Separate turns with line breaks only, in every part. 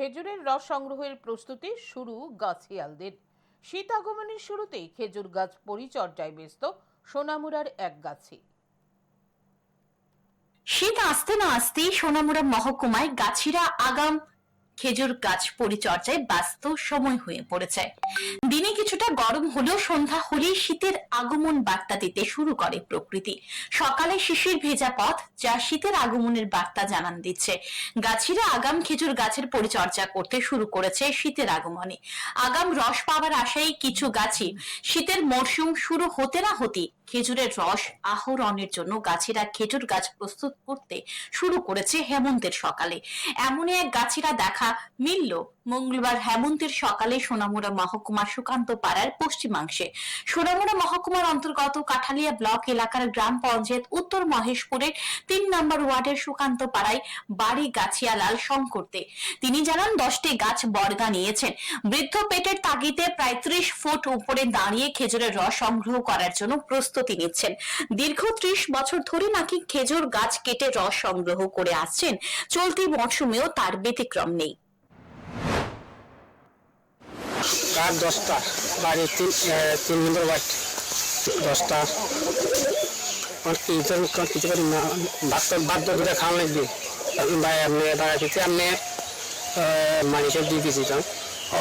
খেজুরের রস সংগ্রহের প্রস্তুতি শুরু গাছিয়ালদের। শীত আগমনের শুরুতেই খেজুর গাছ পরিচর্যায় ব্যস্ত সোনামুড়ার এক গাছি।
শীত আসতে না আসতেই সোনামুড়া মহকুমায় গাছিরা আগাম খেজুর গাছ পরিচর্যায় ব্যস্ত সময় হয়ে পড়েছে। দিনে কিছুটা গরম হলেও সন্ধ্যা হলেই শীতের আগমন বার্তা দিতে শুরু করে প্রকৃতি। সকালে শিশির ভেজা পথ যা শীতের আগমনের বার্তা জানান দিচ্ছে। গাছিরা আগাম খেজুর গাছের পরিচর্যা করতে শুরু করেছে শীতের আগমনে। আগাম রস পাওয়ার আশায় কিছু গাছি শীতের মরশুম শুরু হতে না হতে খেজুরের রস আহরণের জন্য গাছিরা খেজুর গাছ প্রস্তুত করতে শুরু করেছে হেমন্তের সকালে। এমনই এক গাছিরা দেখা মিলল মঙ্গলবার হেমন্তের সকালে সোনামুড়া মহকুমার সুকান্ত পাড়ার পশ্চিমাংশে। সোনামুড়া মহকুমার অন্তর্গত কাঠালিয়া ব্লক এলাকার গ্রাম পঞ্চায়েত উত্তর মহেশপুরের তিন নম্বর ওয়ার্ডের সুকান্ত পাড়ায় বাড়ি গাছিয়ালাল শঙ্করতে তিনি জানান, দশটি গাছ বর্গা নিয়েছেন। বৃদ্ধ পেটের তাগিতে প্রায় ত্রিশ ফুট উপরে দাঁড়িয়ে খেজুরের রস সংগ্রহ করার জন্য প্রস্তুতি নিচ্ছেন। দীর্ঘ ত্রিশ বছর ধরে নাকি খেজুর গাছ কেটে রস সংগ্রহ করে আসছেন। চলতি মরশুমেও তার ব্যতিক্রম নেই।
রাত দশটা বাড়ি তিন তিন নম্বর ওয়ার্ড দশটা। কিছু করি তো ভাত খাওয়া লাগবে। ভাই আপনি বাড়া দিতে আপনি মানুষের দিয়ে দিয়েছিলাম ও।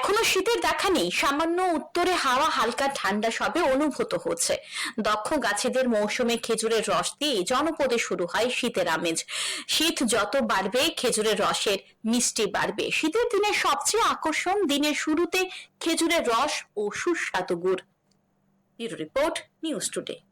এখনও শীতের দেখা নেই, সামান্য উত্তরে হাওয়া, হালকা ঠান্ডা সবে অনুভূত হচ্ছে। দক্ষ গাছেদের মৌসুমে খেজুরের রস দিয়ে জনপদে শুরু হয় শীতের আমেজ। শীত যত বাড়বে, খেজুরের রসের মিষ্টি বাড়বে। শীতের দিনে সবচেয়ে আকর্ষণ দিনের শুরুতে খেজুরের রস ও সুস্বাদু গুড়। Report, news today.